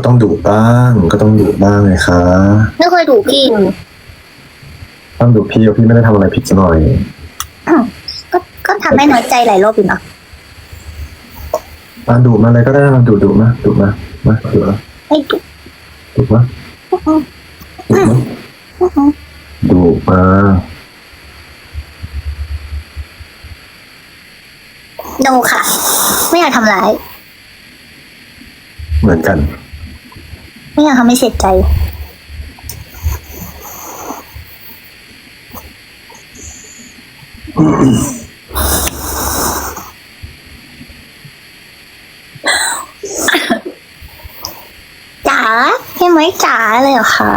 ก็ต้องดุบ้าง ก็ต้องดุบ้างไงคะไม่เคยถูกพี่ต้องดุพี่ว่าพี่ไม่ได้ทำอะไรผิดซะหน่อยอืมก็ก็ทำให้น้อยใจหลายรอบอยู่นะมาดุมาเลยก็ได้มาดุดุมาดุมามาดุมาไม่ถูกดุมาดุมาดุมาโนค่ะ ไม่อยากทำร้าย เหมือนกัน ไม่อยากทำให้เสียใจ จ๋าใช่ไหมจ๋าเลยเหรอคะ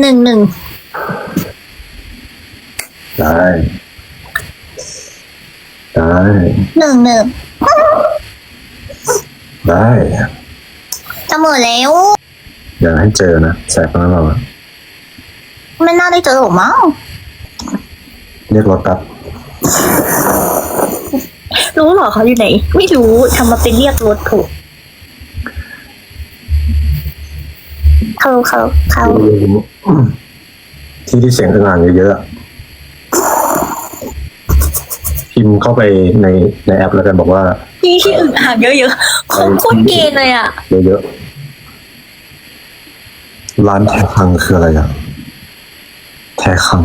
หนึ่งหนึ่ง ได้ได้ หนึ่งหนึ่งได้จะหมดแล้ว อย่าให้เจอนะแสบมากเราอะไม่น่าได้เจอหรอกมั้งเรียกรถแป๊บรู้เหรอเขาอยู่ไหน ไม่รู้ทำมาเป็นเรียกรถถูกเขาเขาเขาที่ที่เสียงอึ่งอ่างเยอะๆ พิมพ์เข้าไปในในแอปแล้วกันบอกว่าที่ที่อึ่งอ่างเยอะๆเขาโคตรเกย์เลยอะ เยอะๆร้านแทคังคืออะไรอะแทคัง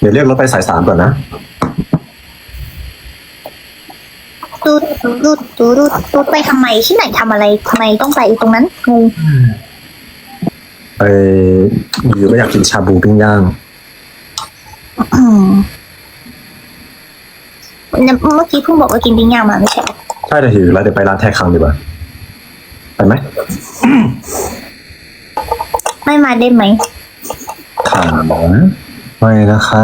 เดี๋ยวเรียกรถไปสายสามก่อนนะดูดูดูดูดูไปทำไมที่ไหนทำอะไรทำไมต้องไปตรงนั้นงงไปอยู่ก็อยากกินชาบูปิ้งย่างอืม เนี่ยเมื่อกี้เพิ่งบอกว่ากินปิ้งย่างมาไม่ใช่เหรอใช่แต่หิวแล้วเดี๋ยวไปร้านแทคังดีกว่าไปไหมไม่มาได้ไหมถามนะไม่นะคะ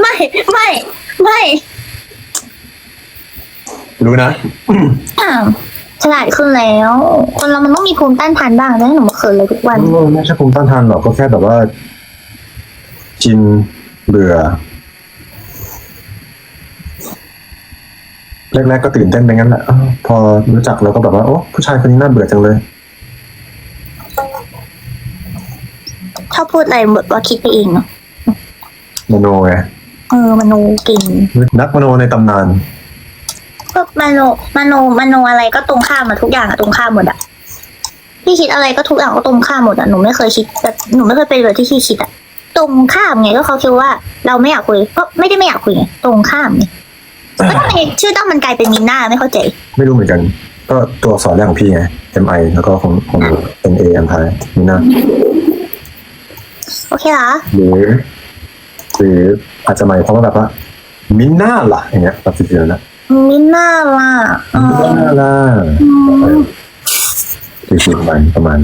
ไม่ไม่ไม่รู้นะอ่าวฉลาดขึ้นแล้ว คนเรามันต้องมีภูมิต้านทานบ้างจะให้หนูมาเขินเลยทุกวันไม่ใช่ภูมิต้านทานหรอกก็แค่แบบว่า กินเบื่อแรกๆก็ตื่นเต้นไปงั้นแหละอ้าวพอรู้จักเราก็แบบว่าโอ้ผู้ชายคนนี้น่าเบื่อจังเลยชอบพูดอะไรแบบว่าคิดไปเองเนาะมโนไงเออมโนเก่งนักมโนในตำนานก็มโนมโนมโนอะไรก็ตรงข้ามมาทุกอย่างอะตรงข้ามหมดอะพี่คิดอะไรก็ทุกอย่างก็ตรงข้ามหมดอะหนูไม่เคยคิดแบบหนูไม่เคยเป็นแบบที่พี่คิดอะ ตรงข้ามไงก็เขาคิดว่า เราไม่อยากคุย ก็ไม่ได้ไม่อยากคุยไงตรงข้ามไงแล้วทำไมชื่อตั้งมันกลายเป็นมินน่าไม่เข้าใจ ไม่รู้เหมือนกัน ก็ตัวอักษรแรกของพี่ไง M I แล้วก็ของของ N A อันท้ายนี่นะโอเคเหรอหรือหรืออาจจะหมายความว่าแบบว่ามิน่าล่ะอย่างเงี้ยแบบฟิลๆนะมินน่าล่ะเอมิอน่าล่ะอืมคือฟิลประมาณประมาณ